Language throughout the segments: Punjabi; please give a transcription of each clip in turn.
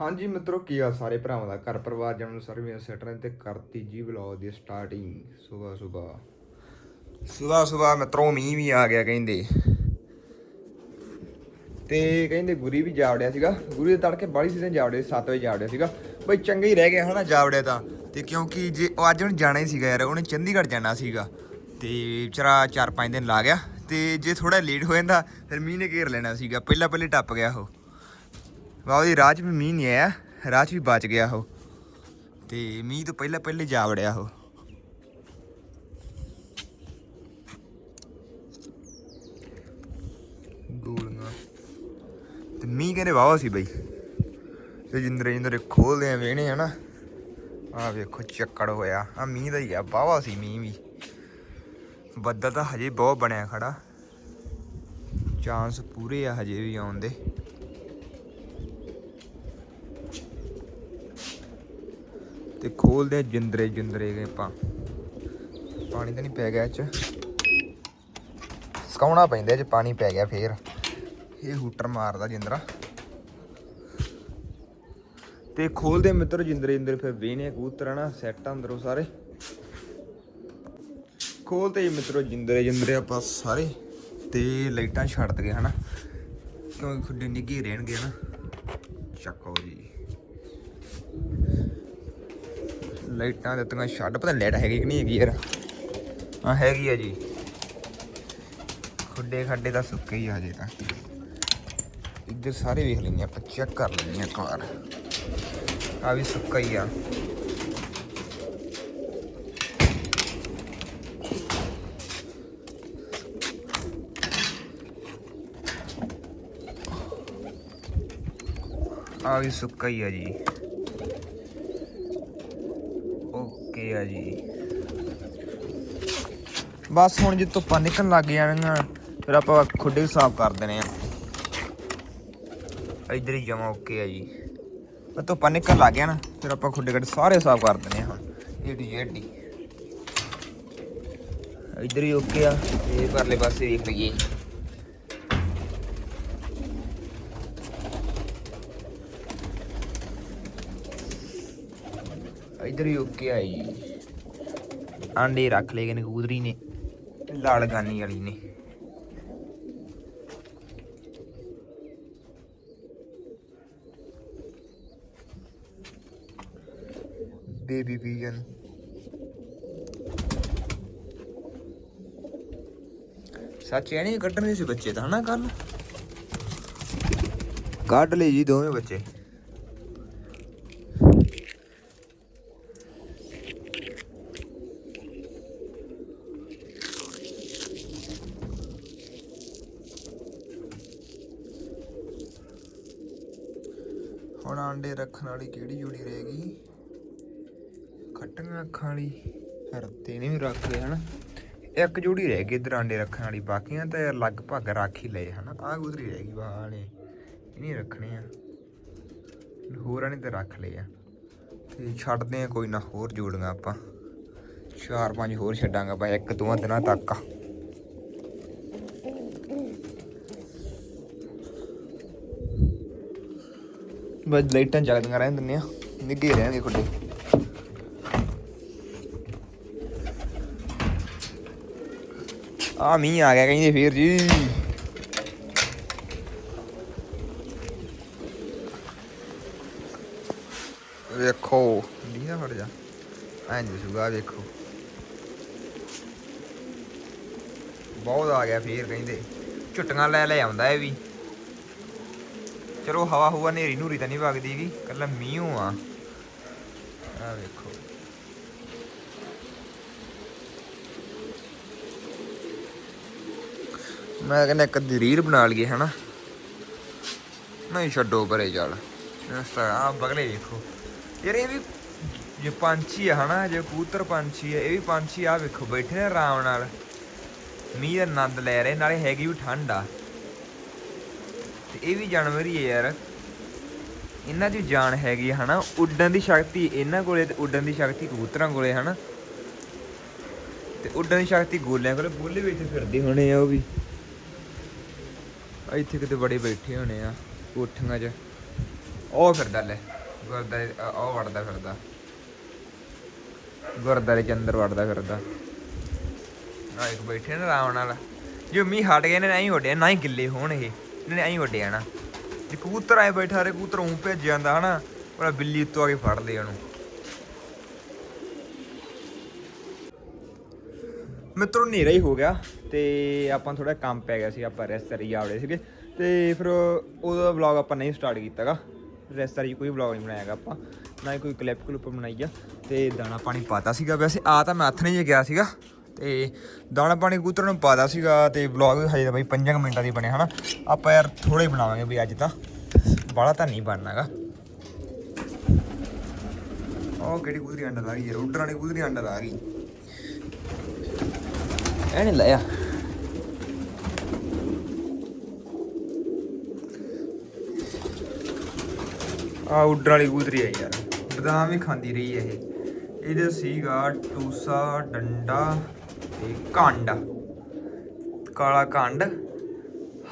ਹਾਂਜੀ ਮਿੱਤਰੋ, ਕੀ ਆ ਸਾਰੇ ਭਰਾਵਾਂ ਦਾ? ਘਰ ਪਰਿਵਾਰ ਜਨਮ ਸਰਵੀਆਂ ਸੈਟਰਾਂ ਤੇ ਕਰਤੀ ਜੀ ਵਲੌਗ ਦੀ ਸਟਾਰਟਿੰਗ ਸਵੇਰ ਸਵੇਰ ਸਵੇਰ ਸਵੇਰ ਮਿੱਤਰੋ, ਮੀਂਹ ਵੀ ਆ ਗਿਆ ਕਹਿੰਦੇ। ਤੇ ਕਹਿੰਦੇ ਗੁਰੀ ਵੀ ਜਾਵੜਿਆ ਸੀਗਾ। ਗੁਰੀ ਦੇ ਤੜਕੇ ਬਾੜੀ ਸੀਜ਼ਨ ਜਾਵੜੇ 7 ਵਜੇ ਜਾਵੜਿਆ ਸੀਗਾ। ਬਈ ਚੰਗਾ ਹੀ ਰਹਿ ਗਿਆ ਹਨਾ ਜਾਵੜਿਆ ਤਾਂ। ਤੇ ਕਿਉਂਕਿ ਜੇ ਉਹ ਅੱਜ ਉਹਨੇ ਜਾਣਾ ਹੀ ਸੀਗਾ ਯਾਰ, ਉਹਨੇ ਚੰਡੀਗੜ੍ਹ ਜਾਣਾ ਸੀਗਾ। ਤੇ ਵਿਚਾਰਾ 4-5 ਦਿਨ ਲਾ ਗਿਆ। ਤੇ ਜੇ ਥੋੜਾ ਲੇਟ ਹੋ ਜਾਂਦਾ, ਫਿਰ ਮੀਂਹ ਨੇ ਘੇਰ ਲੈਣਾ ਸੀਗਾ। ਪਹਿਲਾਂ ਪਹਿਲੇ ਟੱਪ ਗਿਆ ਉਹ। ਵਾਹ ਉਹਦੀ ਰਾਹ 'ਚ ਵੀ ਮੀਂਹ ਨਹੀਂ ਆਇਆ, ਰਾਹ 'ਚ ਵੀ ਬਚ ਗਿਆ ਉਹ। ਤੇ ਮੀਂਹ ਤੋਂ ਪਹਿਲਾਂ ਪਹਿਲੇ ਜਾ ਵੜਿਆ ਉਹ। ਗੋਲੀਆਂ। ਤੇ ਮੀਂਹ ਕਹਿੰਦੇ ਵਾਵਾ ਸੀ ਬਈ। ਤੇ ਜਿੰਦਰੇ ਜਿੰਦਰੇ ਖੋਲਦੇ ਆ ਵੇਣੇ ਹਨਾ ਆ ਵੇਖੋ ਚੱਕੜ ਹੋਇਆ। ਆ ਮੀਂਹ ਦਾ ਹੀ ਆ ਵਾਵਾ ਸੀ ਮੀਂਹ ਵੀ। ਬੱਦਲ ਤਾਂ ਹਜੇ ਬਹੁਤ ਬਣਿਆ ਖੜਾ। ਚਾਂਸ ਪੂਰੇ ਆ ਹਜੇ ਵੀ ਆਉਣ ਦੇ। ਤੇ ਖੋਲਦੇ ਜਿੰਦਰੇ ਜਿੰਦਰੇ ਗਏ ਆਪਾਂ। ਪਾਣੀ ਤਾਂ ਨਹੀਂ ਪੈ ਗਿਆ ਚ। ਸਕਾਉਣਾ ਪੈਂਦਾ ਜੇ ਪਾਣੀ ਪੈ ਗਿਆ ਫੇਰ। ਇਹ ਹੂਟਰ ਮਾਰਦਾ ਜਿੰਦਰਾ। ਤੇ ਖੋਲਦੇ ਮਿੱਤਰ ਜਿੰਦਰੇ ਜਿੰਦਰੇ, ਫਿਰ ਵੇਨੇ ਕਬੂਤਰ ਨਾ ਸੈੱਟ ਅੰਦਰੋਂ ਸਾਰੇ। ਖੋਲਦੇ ਜੀ ਮਿੱਤਰੋ ਜਿੰਦਰੇ ਜਿੰਦਰੇ ਆਪਾਂ ਸਾਰੇ। ਤੇ ਲਾਈਟਾਂ ਛੱਡ ਦਗੇ ਹਨਾ। ਕਿਉਂਕਿ ਖੁੱਡੇ ਨਿੱਘੇ ਰਹਿਣਗੇ, ਹਨਾ। ਚੱਕੋ ਜੀ। ਲਾਈਟਾਂ ਦਿੱਤੀਆਂ ਛੱਡ, ਪਤਾ ਲਾਈਟ ਹੈਗੀ ਕਿ ਨਹੀਂ ਹੈਗੀ ਯਾਰ। ਹਾਂ, ਹੈਗੀ ਆ ਜੀ। ਖੁੱਡੇ ਖੱਡੇ ਤਾਂ ਸੁੱਕੇ ਹੀ ਆ ਜੇ ਤਾਂ। ਇੱਧਰ ਸਾਰੇ ਵੇਖ ਲੈਂਦੇ ਆਪਾਂ ਚੈੱਕ ਕਰ ਲੈਂਦੇ ਆ ਇੱਕ ਵਾਰ। ਆ ਵੀ ਸੁੱਕਾ ਹੀ ਆ। ਆ ਵੀ ਸੁੱਕਾ ਹੀ ਆ ਜੀ। ਓਕੇ ਜੀ। ਬਸ ਹੁਣ ਜੇ ਧੁੱਪਾਂ ਨਿਕਲਣ ਲੱਗ ਜਾਣਗੀਆਂ ਫਿਰ ਆਪਾਂ ਖੁੱਡੇ ਸਾਫ਼ ਕਰ ਦੇਣੇ ਆ। ਇੱਧਰ ਹੀ ਜਮਾ ਓਕੇ ਆ ਜੀ। ਪਰ ਧੁੱਪਾਂ ਨਿਕਲਣ ਲੱਗ ਗਿਆ ਫਿਰ ਆਪਾਂ ਖੁੱਡੇ ਖੱਡੇ ਸਾਰੇ ਸਾਫ਼ ਕਰ ਦੇਣੇ ਆ ਹੁਣ ਏ ਡੀ। ਹੀ ਓਕੇ ਆ ਤੇ ਪਰਲੇ ਪਾਸੇ ਵੇਖ ਲਈਏ। ਇੱਧਰ ਹੀ ਓਕੇ ਆ ਜੀ। ਆਂਡੇ ਰੱਖ ਲਏ ਨੇ ਕਬੂਤਰੀ ਨੇ ਲਾਲ ਗਾਨੀ ਵਾਲੀ ਨੇ। ਬੇਬੀ ਪੀਜਨ ਸੱਚ ਇਹ ਨਹੀਂ ਕੱਢਣੇ ਸੀ ਬੱਚੇ ਤਾਂ ਹਨਾ ਕੱਲ ਕੱਢ ਲਏ ਜੀ ਦੋਵੇਂ ਬੱਚੇ। ਹੁਣ ਆਂਡੇ ਰੱਖਣ ਵਾਲੀ ਕਿਹੜੀ ਜੋੜੀ ਰਹੇਗੀ ਖੱਟੀਆਂ ਅੱਖਾਂ ਵਾਲੀ। ਹਰਤੇ ਨੇ ਵੀ ਰੱਖ ਲਏ ਹਨਾ ਇੱਕ ਜੋੜੀ ਰਹਿ ਗਈ ਇਧਰ ਆਂਡੇ ਰੱਖਣ ਵਾਲੀ, ਬਾਕੀਆਂ ਤਾਂ ਯਾਰ ਲਗਭਗ ਰੱਖ ਹੀ ਲਏ ਹਨਾ। ਆਹ ਗੁਦਰੀ ਰਹਿ ਗਈ ਬਾਹਾਂ ਨੇ। ਰੱਖਣੇ ਆ। ਹੋਰਾਂ ਨੇ ਤਾਂ ਰੱਖ ਲਏ ਆ। ਤੇ ਛੱਡਦੇ ਆ ਕੋਈ ਨਾ, ਹੋਰ ਜੋੜੀਆਂ ਆਪਾਂ। ਚਾਰ ਪੰਜ ਹੋਰ ਛੱਡਾਂਗਾ ਬਾ ਇੱਕ ਦੋ ਦਿਨਾਂ ਤੱਕ ਬਸ ਲਾਈਟਾਂ ਜਗਦੀਆਂ ਰਹਿਣ ਦਿੰਦੇ ਆ। ਨਿੱਗੇ ਰਹਿਣਗੇ ਖੁੱਡੇ। ਆ ਮੀਂਹ ਆ ਗਿਆ ਕਹਿੰਦੇ ਫੇਰ ਜੀ। ਵੇਖੋ ਲੀਆ ਫੜ ਜਾ। ਐਂ ਦਿਸੂਗਾ ਵੇਖੋ। ਬਹੁਤ ਆ ਗਿਆ ਫੇਰ ਕਹਿੰਦੇ। ਝੁੱਟੀਆਂ ਲੈ ਲੈ ਆਉਂਦਾ ਇਹ ਵੀ। ਚਲੋ ਹਵਾ ਹੁਵਾ ਨੇਰੀ ਨੂਰੀ ਤਾਂ ਨਹੀਂ ਵਗਦੀ ਗੀ, ਕੱਲਾ ਮੀਂਹ ਆ। ਆ ਵੇਖੋ। ਮੈਂ ਕਹਿੰਦਾ ਇੱਕ ਅੱਧੀ ਰੀਲ ਬਣਾ ਲਈਏ, ਹਨਾ? ਨਹੀਂ ਛੱਡੋ ਪਰੇ ਚੱਲ। ਇਸ ਬਗਲੇ ਵੇਖੋ। ਯਾਰ ਇਹ ਵੀ ਜੇ ਪੰਛੀ ਆ, ਹਨਾ? ਜੇ ਕਬੂਤਰ ਪੰਛੀ ਆ, ਇਹ ਵੀ ਪੰਛੀ ਆ ਵੇਖੋ, ਬੈਠੇ ਨੇ ਆਰਾਮ ਨਾਲ। ਮੀਂਹ ਦਾ ਆਨੰਦ ਲੈ ਰਹੇ, ਨਾਲੇ ਹੈਗੀ ਵੀ ਠੰਡ ਆ। ਤੇ ਇਹ ਵੀ ਜਾਨਵਰ ਹੀ ਹੈ ਯਾਰ। ਇਹਨਾਂ 'ਚ ਜਾਨ ਹੈਗੀ ਆ, ਹਨਾ? ਉੱਡਣ ਦੀ ਸ਼ਕਤੀ ਇਹਨਾਂ ਕੋਲੇ ਤੇ ਉੱਡਣ ਦੀ ਸ਼ਕਤੀ ਕਬੂਤਰਾਂ ਕੋਲੇ ਹਨਾ? ਤੇ ਉੱਡਣ ਦੀ ਸ਼ਕਤੀ ਗੋਲਿਆਂ ਕੋਲੇ ਗੋਲੇ ਵੀ ਇੱਥੇ ਫਿਰਦੇ ਹੋਣੇ ਆ ਉਹ ਵੀ। ਇੱਥੇ ਕਿਤੇ ਬੜੇ ਬੈਠੇ ਹੋਣੇ ਆ ਕੋਠੀਆਂ 'ਚ। ਉਹ ਫਿਰਦਾ ਲੈ ਗੁਰਦਾਰੇ ਉਹ ਵੜਦਾ ਫਿਰਦਾ। ਗੁਰਦਾਰੇ ਚ ਅੰਦਰ ਵੜਦਾ ਫਿਰਦਾ। ਆ ਇੱਕ ਬੈਠੇ ਨੇ ਆਰਾਮ ਨਾਲ। ਜੋ ਮੀਂਹ ਹਟ ਗਏ ਨੇ ਨਹੀਂ ਉੱਡਿਆ ਨਾ ਹੀ ਗਿੱਲੇ ਹੋਣ ਇਹ ਨੇ ਐਂ ਉੱਡੇ ਜਾਣਾ ਜੇ ਕਬੂਤਰ ਆਏ ਬੈਠਾ ਰੇ ਕਬੂਤਰ ਉਂ ਭੇਜ ਜਾਂਦਾ ਹਨਾ ਉਹਦਾ ਬਿੱਲੀ ਉੱਤੋਂ ਆ ਕੇ ਫੜ ਲਈ ਉਹਨੂੰ। ਮਿੱਤਰੋ, ਹਨੇਰਾ ਹੀ ਹੋ ਗਿਆ ਤੇ ਆਪਾਂ ਥੋੜਾ ਕੰਮ ਪੈ ਗਿਆ ਸੀ ਆਪਾਂ ਰੈਸਟਰੀ ਆਵੜੇ ਸੀਗੇ। ਤੇ ਫਿਰ ਉਹਦਾ ਵਲੌਗ ਆਪਾਂ ਨਹੀਂ ਸਟਾਰਟ ਕੀਤਾਗਾ। ਰੈਸਟਰੀ ਕੋਈ ਵਲੌਗ ਨਹੀਂ ਬਣਾਇਆਗਾ ਆਪਾਂ, ਨਾ ਹੀ ਕੋਈ ਕਲਿੱਪ ਕਲੁੱਪ ਬਣਾਈ ਆ। ਤੇ ਦਾਣਾ ਪਾਣੀ ਪਾਤਾ ਸੀਗਾ ਵੈਸੇ, ਆ ਤਾਂ ਮੈਂ ਹੱਥ ਨਹੀਂ ਗਿਆ ਸੀਗਾ। ਤੇ ਦਾਣਾ ਪਾਣੀ ਕਬੂਤਰ ਨੂੰ ਪਾਦਾ ਸੀਗਾ ਤੇ ਵਲੌਗ ਹਜੇ ਤਾਂ ਬਾਈ 5 ਮਿੰਟਾਂ ਦੀ ਬਣਿਆ ਹਨਾ। ਆਪਾਂ ਯਾਰ ਥੋੜਾ ਬਣਾਵਾਂਗੇ ਵੀ ਅੱਜ ਤਾਂ। ਬਾਹਲਾ ਤਾਂ ਨਹੀਂ ਬਣਨਾਗਾ ਉਹ ਕਿਹੜੀ ਕਬੂਤਰੀ ਅੰਡਾ ਲਾ ਗਈ ਯਾਰ ਉੱਡਣ ਵਾਲੀ ਕਬੂਤਰੀ ਅੰਡਾ ਲਾ ਗਈ। ਇਹਨੇ ਲਿਆ ਆ ਉੱਡਣ ਵਾਲੀ ਕਬੂਤਰੀ ਹੈ ਯਾਰ। ਬਦਾਮ ਵੀ ਖਾਂਦੀ ਰਹੀ ਹੈ ਇਹ। ਇਹਦੇ ਸੀਗਾ ਟੂਸਾ ਡੰਡਾ। ਤੇ ਕੰਡ ਕਾਲਾ ਕੰਡ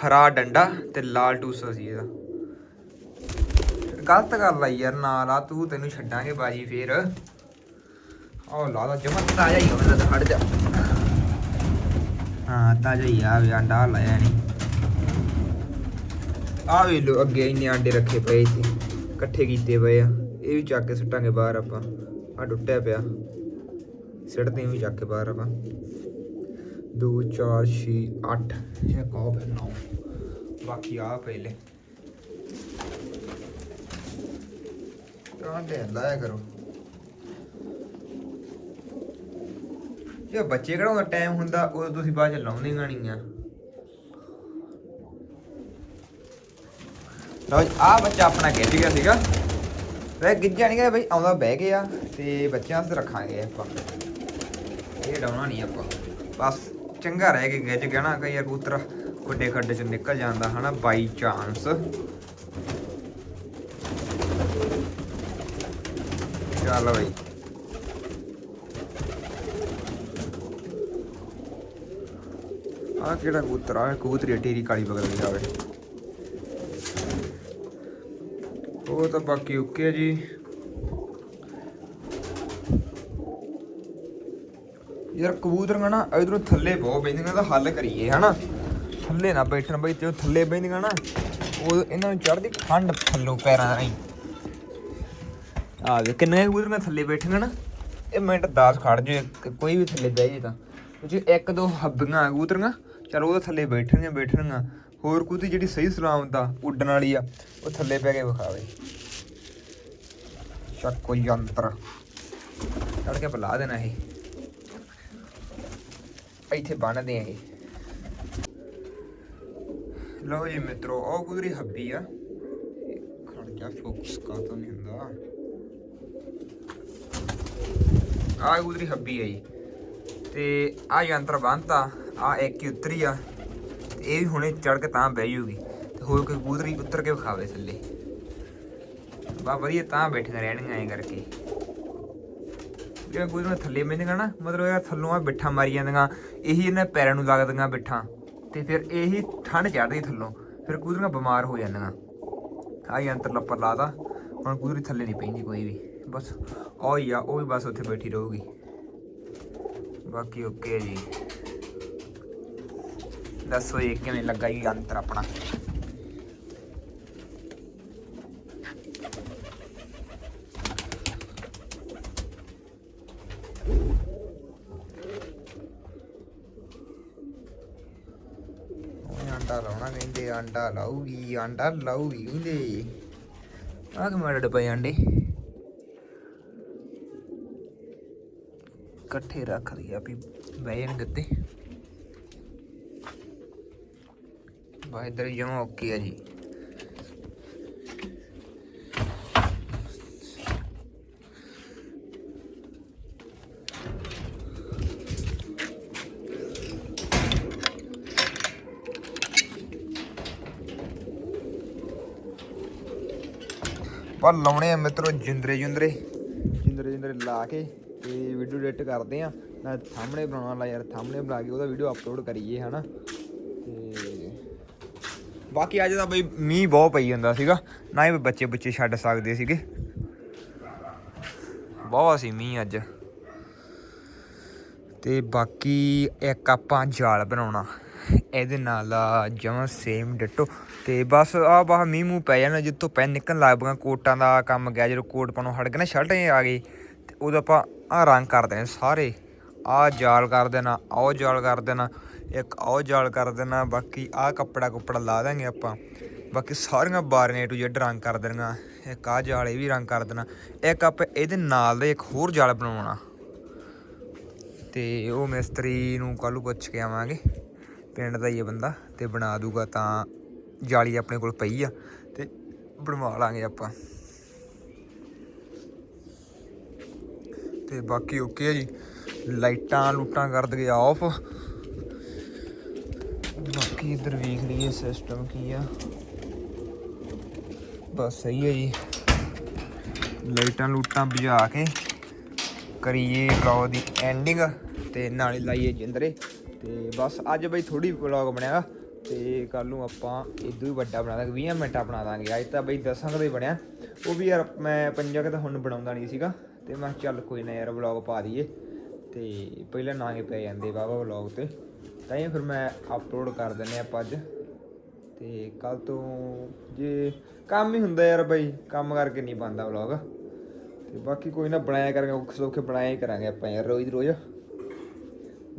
ਹਰਾ ਡੰਡਾ ਤੇ ਲਾਲ ਟੂਸਾ ਸੀ ਇਹਦਾ। ਗਲਤ ਕਰ ਲਈ ਯਾਰ ਨਾ ਲਾ ਤੂੰ ਤੈਨੂੰ ਛੱਡਾਂਗੇ ਬਾਜੀ ਫੇਰ। ਉਹ ਲਾ ਦਾ ਜਮਾ ਤਾਜ਼ਾ ਹੀ ਹੋਣਾ ਤਾਂ ਹਟ ਜਾ। ਹਾਂ, ਤਾਜ਼ਾ ਹੀ ਆ ਵੀ ਅੰਡਾ ਲਾਇਆ ਨਹੀਂ। ਆ ਵੀ ਲੋ ਅੱਗੇ ਇੰਨੇ ਆਂਡੇ ਰੱਖੇ ਪਏ ਸੀ, ਇਕੱਠੇ ਕੀਤੇ ਪਏ ਆ। ਇਹ ਵੀ ਚੱਕ ਕੇ ਸੁੱਟਾਂਗੇ ਬਾਹਰ ਆਪਾਂ। ਆ ਟੁੱਟਿਆ ਪਿਆ। ਸਿੱਟਦੇ ਵੀ ਜਾ ਕੇ ਬਾਹਰ ਆਪਾਂ। 2 4 6 8 ਇਹ ਕਹੋ ਫਿਰ 9 ਬਾਕੀ ਆ ਪਹਿਲੇ। ਆਂਡੇ ਲਾਇਆ ਕਰੋ। ਜੇ ਬੱਚੇ ਕਿਹੜਾ ਹੁੰਦਾ ਟਾਈਮ ਹੁੰਦਾ, ਉਦੋਂ ਤੁਸੀਂ ਬਾਅਦ ਚ ਲਾਉਂਦੇ ਗਾਣੀ ਆ ਲਓ ਆ ਬੱਚਾ ਆਪਣਾ ਗਿੱਜ ਗਿਆ ਸੀਗਾ। ਵੈ ਗਿੱਜਿਆ ਨਹੀਂ ਗਿਆ, ਬਈ ਆਉਂਦਾ ਬਹਿ ਗਿਆ ਤੇ ਬੱਚਿਆਂ ਵਾਸਤੇ ਰੱਖਾਂਗੇ ਆਪਾਂ। ਇਹ ਡਾਉਣਾ ਨਹੀਂ ਆਪਾਂ। ਬਸ ਚੰਗਾ ਰਹਿ ਕੇ ਗਿੱਜ ਗਿਆ ਨਾ, ਕਈ ਕਬੂਤਰ ਖੁੱਡੇ ਖੱਡੇ ਚ ਨਿਕਲ ਜਾਂਦਾ ਹਨਾ ਬਾਈ ਚਾਂਸ ਚੱਲ ਬਈ। ਆ ਕਿਹੜਾ ਕਬੂਤਰ ਆ? ਕਬੂਤਰੀ ਢੇਰੀ ਕਾਲੀ ਬਗਲ ਦੀ ਜਾਵੇ ਉਹ ਤਾਂ ਬਾਕੀ ਓਕੇ ਜੀ। ਯਾਰ ਕਬੂਤਰੀਆਂ ਨਾ ਇਧਰੋਂ ਥੱਲੇ ਬਹੁਤ ਬੈਂਦੀਆਂ ਦਾ ਹੱਲ ਕਰੀਏ, ਹਨਾ? ਥੱਲੇ ਨਾ ਬੈਠਣ ਬਈ, ਤੇ ਥੱਲੇ ਬੈਂਦੀਆਂ ਨਾ, ਉਹ ਇਹਨਾਂ ਨੂੰ ਚੜਦੀ ਠੰਡ ਥੱਲੋਂ ਪੈਰਾਂ ਰਾਹੀਂ। ਆ ਵੇ ਕਿੰਨੇ ਕਬੂਤਰੀਆਂ ਥੱਲੇ ਬੈਠਣਗੇ ਨਾ? ਇਹ ਮਿੰਟ 10 ਖੜ ਜੇ ਕੋਈ ਵੀ ਥੱਲੇ ਬਹਿ ਜੇ ਤਾਂ। ਜੇ ਇੱਕ ਦੋ ਹੱਬੀਆਂ ਕਬੂਤਰੀਆਂ, ਚਲ ਉਹ ਤਾਂ ਥੱਲੇ ਬੈਠਣਗੀਆਂ ਬੈਠਣਗੀਆਂ ਹੋਰ ਕੋਈ ਜਿਹੜੀ ਸਹੀ ਸਲਾਮਤ ਆ, ਉੱਡਣ ਵਾਲੀ ਆ, ਉਹ ਥੱਲੇ ਪੈ ਕੇ ਵਿਖਾਵੇ। ਚੱਕ ਕੋਈ ਯੰਤਰ। ਚੜ ਕੇ ਬੁਲਾ ਦੇਣਾ ਇਹ। ਇੱਥੇ ਬੰਨਦੇ ਆ ਇਹ। ਲਓ ਜੀ ਮਿੱਤਰੋ, ਉਹ ਕੁਦਰੀ ਹੱਬੀ ਆ। ਖੜ ਗਿਆ ਫੋਕਸ ਕਾ ਨਹੀਂ ਹੁੰਦਾ। ਆ ਕੁਦਰੀ ਹੱਬੀ ਆ ਜੀ। ਤੇ ਆ ਯੰਤਰ ਬੰਨਤਾ ਆ ਇੱਕ ਹੀ ਉਤਰੀ ਆ। ਤੇ ਇਹ ਵੀ ਹੁਣੇ ਚੜ ਕੇ ਤਾਂ ਬਹਿ ਜੂਗੀ। ਤੇ ਹੋਰ ਕੋਈ ਕਬੂਤਰੀ ਉਤਰ ਕੇ ਵਿਖਾਵੇ ਥੱਲੇ। ਬਾ, ਵਧੀਆ ਤਾਂ ਬੈਠੀਆਂ ਰਹਿਣਗੀਆਂ ਐਂ ਕਰਕੇ। ਜੇ ਕਬੂਤਰੀਆਂ ਥੱਲੇ ਬੈਠੀਆਂ ਨਾ, ਮਤਲਬ ਇਹ ਥੱਲੋਂ ਆ ਬਿੱਠਾ ਮਾਰੀ ਜਾਂਦੀਆਂ, ਇਹੀ ਇਹਨਾਂ ਪੈਰਾਂ ਨੂੰ ਲੱਗਦੀਆਂ ਬਿੱਠਾ, ਤੇ ਫਿਰ ਇਹੀ ਠੰਡ ਚੜਦੀ ਥੱਲੋਂ, ਫਿਰ ਕਬੂਤਰੀਆਂ ਬਿਮਾਰ ਹੋ ਜਾਂਦੀਆਂ। ਆ ਯੰਤਰ ਲੱਪਰ ਲਾਦਾ ਹੁਣ ਕਬੂਤਰੀ ਥੱਲੇ ਨਹੀਂ ਪੈਂਦੀ ਕੋਈ ਵੀ, ਬਸ ਉਹ ਹੀ ਆ, ਉਹ ਵੀ ਬਸ ਉੱਥੇ ਬੈਠੀ ਰਹੂਗੀ। ਬਾਕੀ ਓਕੇ ਜੀ। ਦੱਸੋ ਇਹ ਕਿਵੇਂ ਲੱਗਾ ਜੀ ਅੰਤਰ ਆਪਣਾ? ਆਂਡਾ ਲਾਉਣਾ ਕਹਿੰਦੇ, ਆਂਡਾ ਲਾਊਗੀ ਆਂਡਾ ਲਾਊਗੀ ਕਹਿੰਦੇ। ਆ ਕਿ ਮਾੜੇ ਪਏ ਆਂਡੇ? ਇਕੱਠੇ ਰੱਖ ਲਿਆ ਵੀ ਬਹਿ ਗੱਤੇ। ਬਾ ਇਧਰ ਜਮਾ ਓਕੇ ਆ ਜੀ। ਆਪਾਂ ਲਾਉਣੇ ਆ ਮਿੱਤਰੋ ਜਿੰਦਰੇ ਜਿੰਦਰੇ। ਜਿੰਦਰੇ ਜਿੰਦਰੇ ਲਾ ਕੇ ਤੇ ਵੀਡੀਓ ਐਡਿਟ ਕਰਦੇ ਆ। ਨਾ ਸਾਹਮਣੇ ਬਣਾਉਣਾ ਵਾਲਾ ਯਾਰ ਸਾਹਮਣੇ ਬਣਾ ਕੇ ਉਹਦਾ ਵੀਡੀਓ ਅਪਲੋਡ ਕਰੀਏ, ਹਨਾ? ਤੇ ਬਾਕੀ ਅੱਜ ਤਾਂ ਬਈ ਮੀਂਹ ਬਹੁਤ ਪਈ ਜਾਂਦਾ ਸੀਗਾ। ਨਾ ਹੀ ਬੱਚੇ ਬੱਚੇ ਛੱਡ ਸਕਦੇ ਸੀਗੇ। ਬਹੁਤ ਸੀ ਮੀਂਹ ਅੱਜ। ਤੇ ਬਾਕੀ ਇੱਕ ਆਪਾਂ ਜਾਲ ਬਣਾਉਣਾ। ਇਹਦੇ ਨਾਲ ਆ, ਜਮਾਂ ਸੇਮ ਡਿਟੋ। ਤੇ ਬਸ ਆ ਬਾਹ ਮੀਂਹ ਮੂੰਹ ਪੈ ਜਾਣਾ ਜਿੱਤੋਂ ਪੈ ਨਿਕਲਣ ਲੱਗ ਪਈਆਂ ਕੋਟਾਂ ਦਾ ਕੰਮ ਗਿਆ, ਜਦੋਂ ਕੋਟ ਪਾਣੋਂ ਹਟ ਗਏ ਨਾ ਸ਼ਰਟਾਂ ਆ ਗਈ ਤੇ ਉਦੋਂ ਆਪਾਂ ਆ ਰੰਗ ਕਰ ਦੇਣੇ ਸਾਰੇ। ਆ ਜਾਲ ਕਰ ਦੇਣਾ ਆਹ ਜਾਲ ਕਰ ਦੇਣਾ, ਇੱਕ ਆਹ ਜਾਲ ਕਰ ਦੇਣਾ, ਬਾਕੀ ਆ ਕੱਪੜਾ ਕੁੱਪੜਾ ਲਾ ਦਾਂਗੇ ਆਪਾਂ। ਬਾਕੀ ਸਾਰੀਆਂ ਬਾਰੀਆਂ ਟੂ ਜੈਡ ਰੰਗ ਕਰ ਦੇਣੀਆਂ, ਇੱਕ ਆ ਜਾਲ ਇਹ ਵੀ ਰੰਗ ਕਰ ਦੇਣਾ, ਇੱਕ ਆਪਾਂ ਇਹਦੇ ਨਾਲ ਦੇ ਇੱਕ ਹੋਰ ਜਾਲ ਬਣਾਉਣਾ। ਤੇ ਉਹ ਮਿਸਤਰੀ ਨੂੰ ਕੱਲ੍ਹ ਨੂੰ ਪੁੱਛ ਕੇ ਆਵਾਂਗੇ। ਪਿੰਡ ਦਾ ਹੀ ਹੈ ਬੰਦਾ ਤੇ ਬਣਾ ਦੂਗਾ ਤਾਂ ਜਾਲੀ ਆਪਣੇ ਕੋਲ ਪਈ ਆ ਤੇ ਬਣਵਾ ਲਾਂਗੇ ਆਪਾਂ। ਤੇ ਬਾਕੀ ਓਕੇ ਆ ਜੀ। ਲਾਈਟਾਂ ਲੂਟਾਂ ਕਰ ਦਗੇ ਆਫ। ਬਾਕੀ ਇਧਰ ਵੇਖ ਲਈਏ ਸਿਸਟਮ ਕੀ ਆ। ਬਸ ਸਹੀ ਹੈ ਜੀ। ਲਾਈਟਾਂ ਲੂਟਾਂ ਬੁਝਾ ਕੇ ਕਰੀਏ ਵਲੌਗ ਦੀ ਐਂਡਿੰਗ ਤੇ ਨਾਲੇ ਲਾਈਏ ਜਿੰਦਰੇ। ਤੇ ਬਸ ਅੱਜ ਬਈ ਥੋੜੀ ਵਲੌਗ ਬਣਿਆ ਤੇ ਕੱਲ ਨੂੰ ਆਪਾਂ ਇਦੋਂ ਹੀ ਵੱਡਾ ਬਣਾ ਦਾਂਗੇ 20 ਮਿੰਟਾਂ ਬਣਾ ਦਾਂਗੇ। ਅੱਜ ਤਾਂ ਬਈ 10 ਦਾ ਹੀ ਬਣਿਆ। ਉਹ ਵੀ ਯਾਰ ਮੈਂ ਪੰਜਾਂ ਕੁ ਤਾਂ ਹੁਣ ਬਣਾਉਂਦਾ ਨਹੀਂ ਸੀਗਾ ਤੇ ਮੈਂ ਕਿਹਾ ਚੱਲ ਕੋਈ ਨਾ ਯਾਰ ਵਲੌਗ ਪਾ ਦਈਏ। ਤੇ ਪਹਿਲਾਂ ਨਾਂਗੇ ਪੈ ਜਾਂਦੇ ਬਾਬਾ ਵਲੌਗ ਤੇ। ਤਾਂ ਹੀ ਫਿਰ ਮੈਂ ਅਪਲੋਡ ਕਰ ਦਿੰਨੇ ਆਪਾਂ ਅੱਜ। ਤੇ ਕੱਲ ਤੋਂ ਜੇ ਕੰਮ ਹੀ ਹੁੰਦਾ ਯਾਰ ਬਾਈ, ਕੰਮ ਕਰਕੇ ਨਹੀਂ ਬਣਦਾ ਵਲੌਗ ਤੇ ਬਾਕੀ ਕੋਈ ਨਾ ਬਣਾਇਆ ਕਰਾਂਗੇ, ਔਖੇ ਸੌਖੇ ਬਣਾਇਆ ਹੀ ਕਰਾਂਗੇ ਆਪਾਂ ਯਾਰ ਰੋਜ਼ ਰੋਜ਼।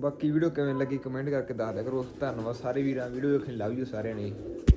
ਬਾਕੀ ਵੀਡੀਓ ਕਿਵੇਂ ਲੱਗੀ ਕਮੈਂਟ ਕਰਕੇ ਦੱਸ ਦਿਆ ਕਰੋ। ਧੰਨਵਾਦ ਸਾਰੇ ਵੀਰਾਂ। ਵੀਡੀਓ ਵੇਖਣ ਲਵ ਯੂ ਸਾਰਿਆਂ ਨੇ।